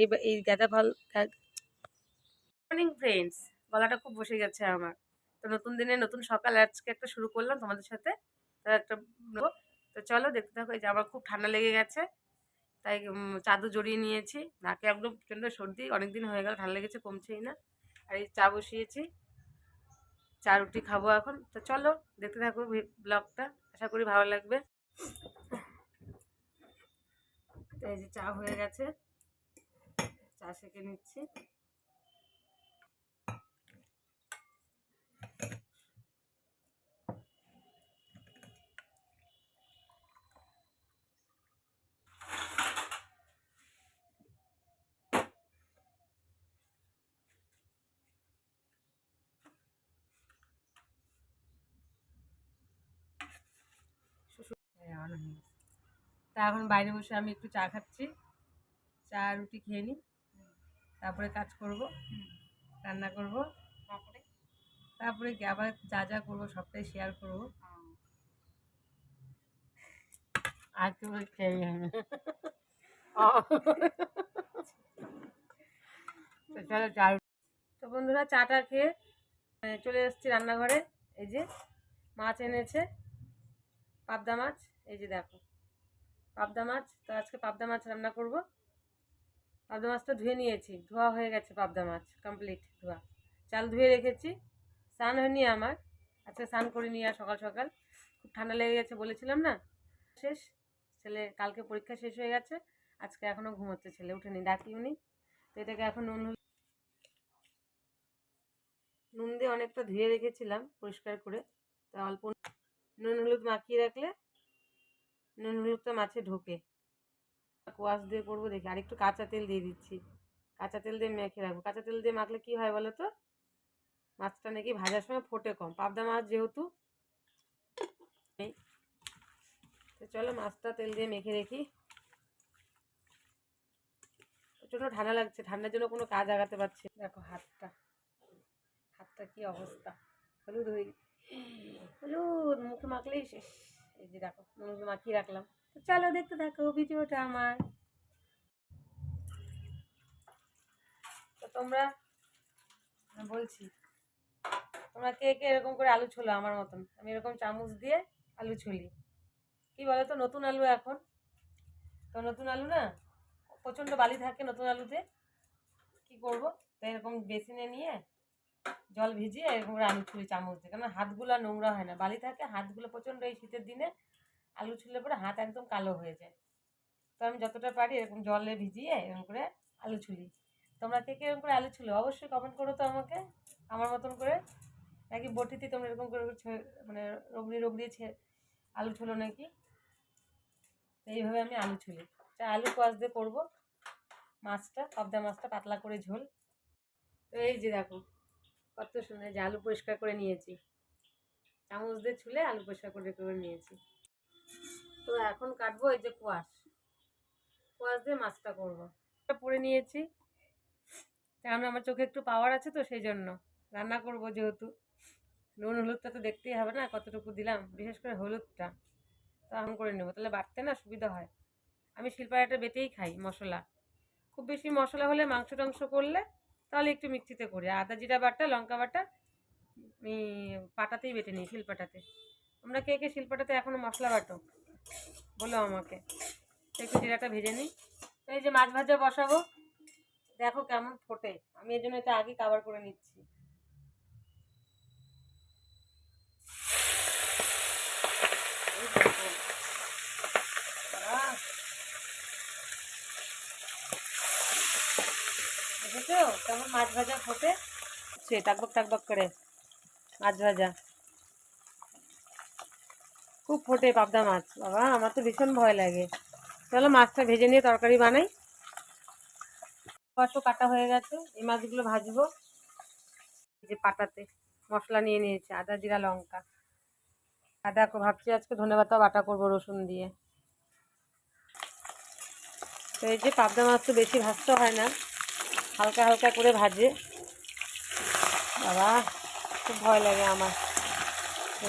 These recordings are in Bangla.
এই এই গাঁদা ফল মর্নিং ফ্রেন্ডস গলাটা খুব বসে গেছে আমার। তো নতুন দিনে নতুন সকাল, আজকে একটা শুরু করলাম তোমাদের সাথে। একটা। তো চলো দেখতে থাকো, এই যে আমার খুব ঠান্ডা লেগে গেছে। তাই চাদর জড়িয়ে নিয়েছি। নাকে একদম প্রচণ্ড সর্দি, অনেকদিন হয়ে গেল, ঠান্ডা লেগেছে, কমছেই না। আর এই চা বসিয়েছি। চা, রুটি খাব এখন। তো চলো দেখতে থাকো ব্লগটা। আশা করি ভালো লাগবে। তো এই যে চা হয়ে গেছে। চা সেঁকে নিচ্ছি। হ্যাঁ। তা এখন বাইরে বসে আমি একটু চা খাচ্ছি। চা রুটি খেয়ে নিই। তারপরে কাজ করব। রান্না করব। তারপরে? তারপরে কি আবার যা যা করব সবটাই শেয়ার করব। আর তো চা তো বন্ধুরা চাটা খেয়ে চলে এসেছি রান্নাঘরে। এই যে মাছ এনেছে পাবদা মাছ। এই যে দেখো পাবদা মাছ। তো আজকে পাবদা মাছ রান্না করব। পাবদা মাছটা ধুয়ে নিয়েছি। ধোয়া হয়ে গেছে পাবদা মাছ কমপ্লিট ধোয়া। চাল ধুয়ে রেখেছি। স্নান হয়নি আমার। আজকে স্নান করিনি আর সকাল সকাল। খুব ঠান্ডা লেগে গেছে বলেছিলাম না? শেষ। ছেলে কালকে পরীক্ষা শেষ হয়ে গেছে। আজকে এখনও ঘুমোচ্ছে ছেলে, উঠেনি ডাকিওনি তো এটাকে এখন নুন নুন দিয়ে অনেকটা ধুয়ে রেখেছিলাম পরিষ্কার করে। তা অল্প নুন হলুদ মাখিয়ে রাখলে নুন হলুদটা মাছে ঢোকে। কোয়াশ দিয়ে করব, দেখি আর একটু কাঁচা তেল দিয়ে দিচ্ছি। কাঁচা তেল দিয়ে মেখে রাখব। কাঁচা তেল দিয়ে মাখলে কি হয় বলো তো মাছটা নাকি ভাজার সময় ফোটে কম। পাবদা মাছ যেহেতু। চলো মাছটা তেল দিয়ে মেখে রেখি। প্রচণ্ড ঠান্ডা লাগছে। ঠান্ডার জন্য কোনো কাজ আগাতে পারছি দেখো হাতটা। হাতটা কি অবস্থা। হলুদ হয়ে হলুদ, মুখে মাখলেই শেষ। এই যে দেখো, মুখে মাখিয়ে রাখলাম। তো চলো দেখতে থাকো, ভিডিওটা আমার। তো তোমরা বলছি, তোমরা কে কে এরকম করে আলু ছোলো আমার মতন? আমি এরকম চামচ দিয়ে আলু ছুলি। কি বলো তো নতুন আলু এখন। তো নতুন আলু না, প্রচণ্ড বালি থাকে নতুন আলুতে। কি করব? তো এরকম বেসিনে নিয়ে জল ভিজিয়ে এরকম করে আলু ছুলি চামচ দিয়ে। কারণ হাতগুলো নোংরা হয় না। বালি থাকে, হাতগুলো প্রচণ্ড এই শীতের দিনে আলু ছুললে পরে হাত একদম কালো হয়ে যায়। তো আমি যতটা পারি এরকম জলে ভিজিয়ে এরকম করে আলু ছুলি। তোমরা কে কে এরকম করে আলু ছুলো অবশ্যই কমেন্ট করো তো আমাকে। আমার মতন করে। নাকি বটিতে তোমরা এরকম করে মানে রগড়িয়ে ছে, আলু ছুলো নাকি? এইভাবে আমি আলু ছুলি। আলু কোয়াশ দিয়ে করব। মাছটা, পাবদা মাছটা পাতলা করে ঝোল। তো এই যে দেখো, কত সুন্দর যে আলু পরিষ্কার করে নিয়েছি। চামচ দিয়ে ছুলে আলু পরিষ্কার করে করে নিয়েছি। তো এখন কাটবো এই যে কোয়াশ। কোয়াশ দিয়ে মাছটা করব। পরে নিয়েছি। কারণ আমার চোখে একটু পাওয়ার আছে তো সেই জন্য রান্না করব যেহেতু। নুন, হলুদটা তো দেখতেই হবে না, কতটুকু দিলাম। বিশেষ করে হলুদটা। তো এখন করে নেব। তাহলে বাটতে না সুবিধা হয়। আমি শিলপাড়াটা বেটেই খাই মশলা। খুব বেশি মশলা হলে মাংস টাংস করলে তাহলে একটু মিক্সিতে করি। আদা জিরা বাটা, লঙ্কা বাটা আমি পাটাতেই বেটে নিই শিলপাটাতে। আমরা কে কে শিলপাটাতে এখনও মশলা বাটো? বলো আমাকে। তো একটু জিরাটা ভেজে নিই। তো এই যে মাছ ভাজা বসাবো। দেখো কেমন ফোটে। আমি এই জন্য এটা আগে কাভার করে নিচ্ছি! দেখেছ? কেমন মাছ ভাজা ফোটে? সে টাকবক টাকবক করে। মাছ ভাজা। খুব ফোটে পাবদা মাছ, বাবা, আমার তো ভীষণ ভয় লাগে। চলো মাছটা ভেজে নিয়ে তরকারি বানাই। মাছও কাটা হয়ে গেছে, এই মাছগুলো ভাজবো। যে পাটাতে মশলা নিয়ে নিয়েছে, আদা, জিরা, লঙ্কা। আদা ভাবছি আজকে ধনেপাতা বাটা করব রসুন দিয়ে। তো এই যে পাবদা মাছ তো বেশি ভাজতে হয় না, হালকা হালকা করে ভাজে। বাবা, খুব ভয় লাগে আমার।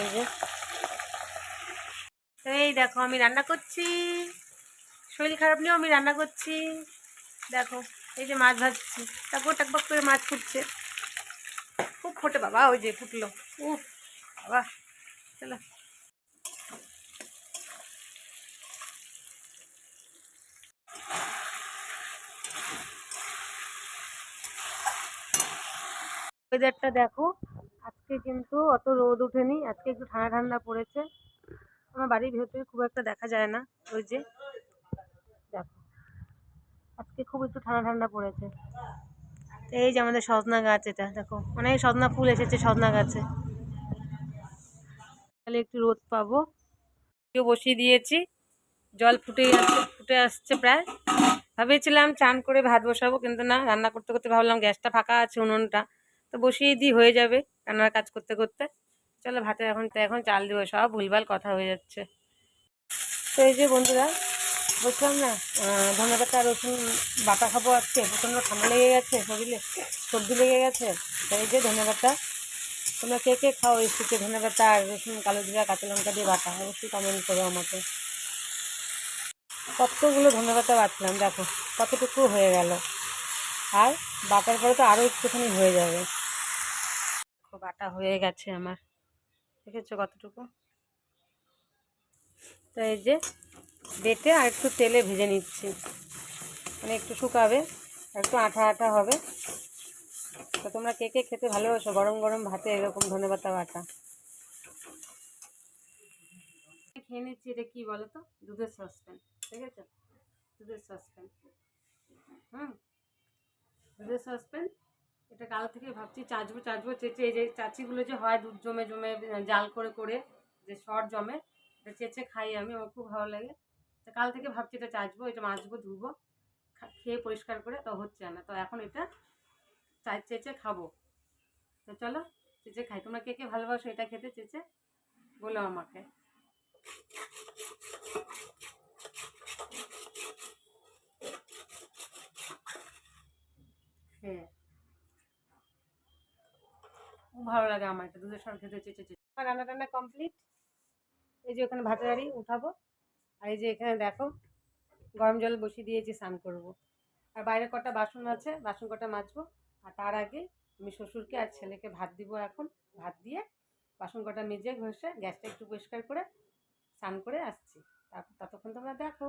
এই যে এই দেখো, আমি রান্না করছি। শরীর খারাপ নিয়েও আমি রান্না করছি। দেখো, এই যে মাছ ভাজছি। টাকবো টাকবক করে মাছ ফুটছে। খুব ফোটে বাবা, ওই যে ফুটলো। উফ, বাবা, চলো। ওয়েদারটা দেখো, আজকে কিন্তু অত রোদ ওঠেনি আজকে একটু ঠান্ডা ঠান্ডা পড়েছে। আমার বাড়ির ভেতরে খুব একটা দেখা যায় না, ওই যে দেখো। আজকে খুব একটু ঠান্ডা ঠান্ডা পড়েছে। এই যে আমাদের সজনা গাছ এটা, দেখো, অনেক সজনা ফুল এসেছে সজনা গাছে। তাহলে একটু রোদ পাবো। কেউ বসিয়ে দিয়েছি, জল ফুটে আসছে ফুটে আসছে প্রায়। ভেবেছিলাম চান করে ভাত বসাবো, কিন্তু না, রান্না করতে করতে ভাবলাম গ্যাসটা ফাঁকা আছে উনুনটা, তো বসিয়ে দিই, হয়ে যাবে রান্নার কাজ করতে করতে। চলো ভাতে এখন তো এখন চাল দিব, সব ভুলভাল কথা হয়ে যাচ্ছে। তো এই যে বন্ধুরা, বলছিলাম না ধনে পাতা রসুন, বাটা খাব আজকে, প্রচণ্ড ঠান্ডা লেগে গেছে শরীরে, সর্দি লেগে গেছে এই যে ধনে পাতা তোমরা কে কে খাও এই শীতে ধনে পাতা আর রসুন, কালো জিরা, কাঁচা লঙ্কা দিয়ে বাটা, অবশ্যই কমেন্ট করো আমাকে। কতগুলো ধনে পাতা দেখো, কতটুকু হয়ে গেল। আর বাটার পরে তো আরও একটুখানি হয়ে যাবে। বাটা হয়ে গেছে আমার। দেখেছ কতটুকু? তো এই যে বেটে আর একটু তেলে ভেজে নিচ্ছি। মানে একটু শুকাবে একটু আঠা আঠা হবে। তো তোমরা কে কে খেতে ভালোবাসো? গরম গরম ভাতে এরকম ধনেপাতা বাটা। খেয়ে নিচ্ছি, এটা কি বলো তো দুধের সসপ্যান ঠিক আছে দুধের সসপ্যান হুম, দুধের সসপ্যান এটা কাল থেকে ভাবছি, চাচবো চাচবো, চেঁচে এই যে চাচিগুলো যে হয় দুধ জমে জমে, জাল করে করে, যে সর জমে, এটা চেঁচে খাই আমি, আমার খুব ভালো লাগে। তো কাল থেকে ভাবছি এটা চাচবো, এটা মাজবো ধুবো খেয়ে পরিষ্কার করে, তো হচ্ছে না। তো এখন এটা চেঁচে খাব। তো চলো, চেঁচে খাই। তোমরা কে কে ভালোবাসো এটা খেতে চেঁচে? বলো আমাকে। হ্যাঁ ভালো লাগে আমার এটা দুধের সর খেতে চেঁচে চেঁচে আমার রান্না টান্না কমপ্লিট এই যে ওখানে ভাতের হাঁড়ি উঠাবো। আর এই যে এখানে দেখো গরম জল বসিয়ে দিয়েছি স্নান করব। আর বাইরে কটা বাসন আছে বাসন কটা মাজবো। আর তার আগে আমি শ্বশুরকে আর ছেলেকে ভাত দিব এখন। ভাত দিয়ে বাসন কটা মেজে ঘষে গ্যাসটা একটু পরিষ্কার করে স্নান করে আসছি। তারপর ততক্ষণ তোমরা দেখো।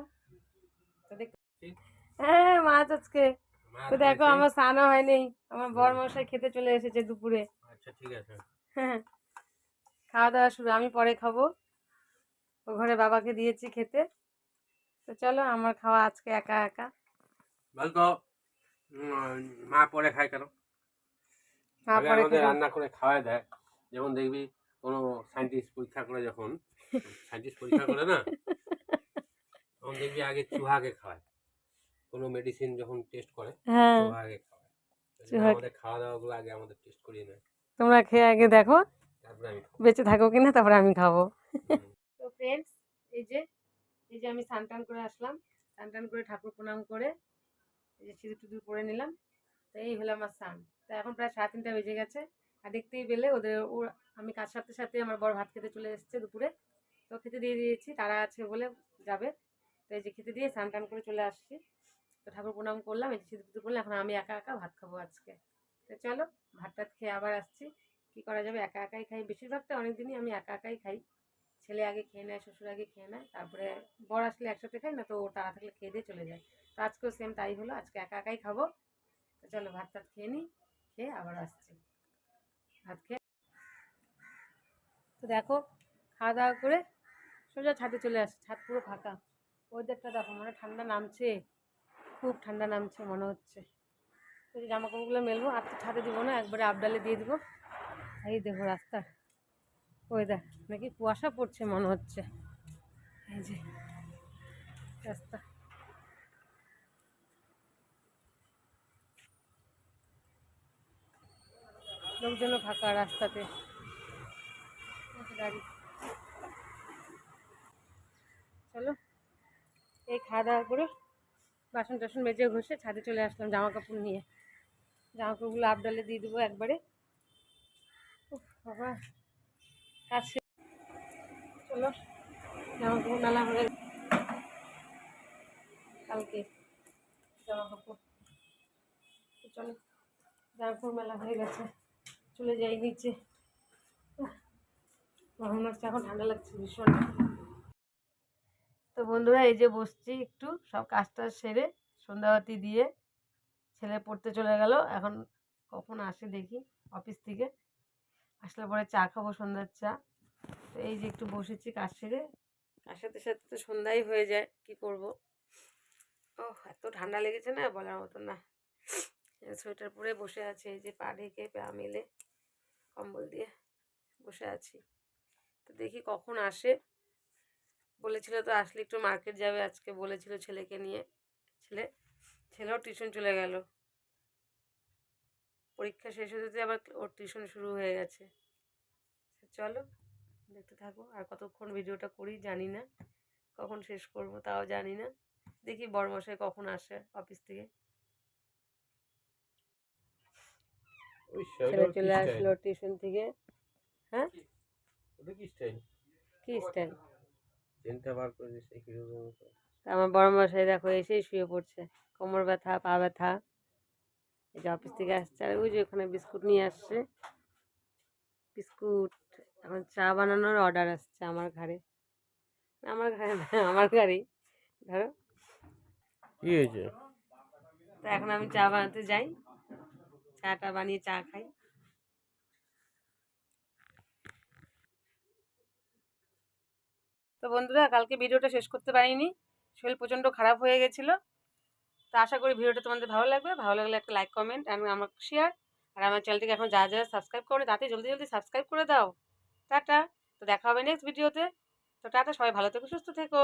তো দেখ হ্যাঁ মাছ আজকে। তো দেখো আমার স্নানও হয়নি। আমার বর মশাই খেতে চলে এসেছে দুপুরে। আচ্ছা ঠিক আছে। হ্যাঁ খাওয়া দাওয়া শুরু আমি পরে খাব। ও ঘরে বাবাকে দিয়েছি খেতে। তো চলো আমার খাওয়া আজকে একা একা। বলতো মা পরে খায় কেন? আমাদের রান্না করে খাওয়ায় দেয়। যেমন দেখবি কোনো সায়েন্টিস্ট পরীক্ষা করে যখন সায়েন্টিস্ট পরীক্ষা করে না তখন দেখবি আগে চুহাকে খাওয়ায় কোনো মেডিসিন যখন টেস্ট করে হ্যাঁ। চুহাকে খাওয়ায়। আমাদের খাওয়া দাওয়া গুলো আগে আমাদের টেস্ট করিয়ে নেয়। তোমরা খেয়ে আগে দেখো তারপরে বেঁচে থাকো কিনা তারপরে আমি খাব। তো ফ্রেন্ডস এই যে এই যে আমি স্নান টান করে আসলাম স্নান টান করে ঠাকুর প্রণাম করে এই যে সিঁদুর টুদুর পরে নিলাম তো এই হলো আমার স্নান। তো এখন প্রায় সাড়ে তিনটা বেজে গেছে আর দেখতেই পেলে ওদের ওর আমি কাজ সাথে সাথে আমার বড় ভাত খেতে চলে এসেছে দুপুরে তো খেতে দিয়ে দিয়েছি তারা আছে বলে যাবে। তো এই যে খেতে দিয়ে স্নান টান করে চলে আসছি তো ঠাকুর প্রণাম করলাম এই যে সিঁদুর টুদুর করলাম এখন আমি একা একা ভাত খাব আজকে। তো চলো ভাত টাত খেয়ে আবার আসছি। কি করা যাবে? একা একাই খাই। বেশিরভাগটা অনেক দিনই আমি একা একাই খাই। ছেলে আগে খেয়ে নেয়, শ্বশুর আগে খেয়ে নেয়। তারপরে বর আসলে একসাথে খাই না, তো ও তারা থাকলে খেয়ে দিয়ে চলে যায়। তো আজকেও সেম তাই হলো। আজকে একা একাই খাব। তো চলো ভাত টাত খেয়ে নিই, খেয়ে আবার আসছি। ভাত খেয়ে তো দেখো খাওয়া দাওয়া করে সোজা ছাদে চলে আসছে। ছাদ পুরো ফাঁকা। ওয়েদারটা দেখো, মনে ঠান্ডা নামছে। খুব ঠান্ডা নামছে, মনে হচ্ছে। এই জামা কাপড়গুলো মেলবো, আর তো ছাদে দিব না, একবারে আবডালে দিয়ে দিব। এই দেখো রাস্তা। ওয়েদার নাকি কুয়াশা পড়ছে মনে হচ্ছে। এই যে, রাস্তা। লোকজনও ফাঁকা রাস্তাতে। গাড়ি। চলো, এই খাওয়া দাওয়া করে। বাসন টাসন মেজে ঘষে ছাদে চলে আসলাম জামা কাপড় নিয়ে। জামা কাপড়গুলো আপডালে দিয়ে দেবো একবারে। বাবা। কাছে চলো জামা কাপড় মেলা হয়ে কালকে জামা কাপড় চলো জামপুর মেলা হয়ে গেছে। চলে যাই নিচে। গরম এখন ঠান্ডা লাগছে ভীষণ। তো বন্ধুরা, এই যে বসছি একটু, সব কাজটা সেরে সন্ধ্যাবাতি দিয়ে। ছেলে পড়তে চলে গেল। এখন কখন আসে দেখি অফিস থেকে। আসলে পরে চা খাব, সন্ধ্যার চা। তো এই যে একটু বসেছি কাজ সেরে। কার সাথে সাথে তো সন্ধ্যাই হয়ে যায়, কি করব? ও এত ঠান্ডা লেগেছে না বলার মতো না। সোয়েটার পরে বসে আছে, এই যে পা ঢেকে, পা মেলে কম্বল দিয়ে বসে আছি। তো দেখি কখন আসে। বলেছিল তো আসলে একটু মার্কেট যাবে আজকে, বলেছিল ছেলেকে নিয়ে। ছেলে ছেলেও টিউশন চলে গেল। পরীক্ষা শেষ হতে আবার ওর টিউশন শুরু হয়ে গেছে। চলো দেখতে থাকো। আর কতক্ষণ ভিডিওটা করি জানি না। কখন শেষ করব তাও জানি না। দেখি বড়মশাই কখন আসে অফিস থেকে। ওই ছেলে চলে আসলো টিউশন থেকে। হ্যাঁ? কি স্টাইল কি স্টাইল আমার বড় মশাই দেখো এসেই শুয়ে পড়ছে। কোমর ব্যথা পা ব্যথা। এই যে অফিস থেকে আসছে আর ওই যে ওখানে বিস্কুট নিয়ে আসছে। বিস্কুট এখন চা বানানোর অর্ডার আসছে আমার ঘরে আমার ঘরে আমার ঘরেই ধরো। কি হয়েছে? তো এখন আমি চা বানাতে যাই। চাটা বানিয়ে চা খাই। তো বন্ধুরা কালকে ভিডিওটা শেষ করতে পারিনি। শরীর প্রচণ্ড খারাপ হয়ে গেছিল। তো আশা করি ভিডিওটা তোমাদের ভালো লাগবে। ভালো লাগলে একটা লাইক কমেন্ট অ্যান্ড আমার শেয়ার আর আমার চ্যানেলটিকে এখন যা যা সাবস্ক্রাইব করে তাতে জলদি জলদি সাবস্ক্রাইব করে দাও। টাটা। তো দেখা হবে নেক্সট ভিডিওতে তো টাটা, সবাই ভালো থেকো, সুস্থ থেকো।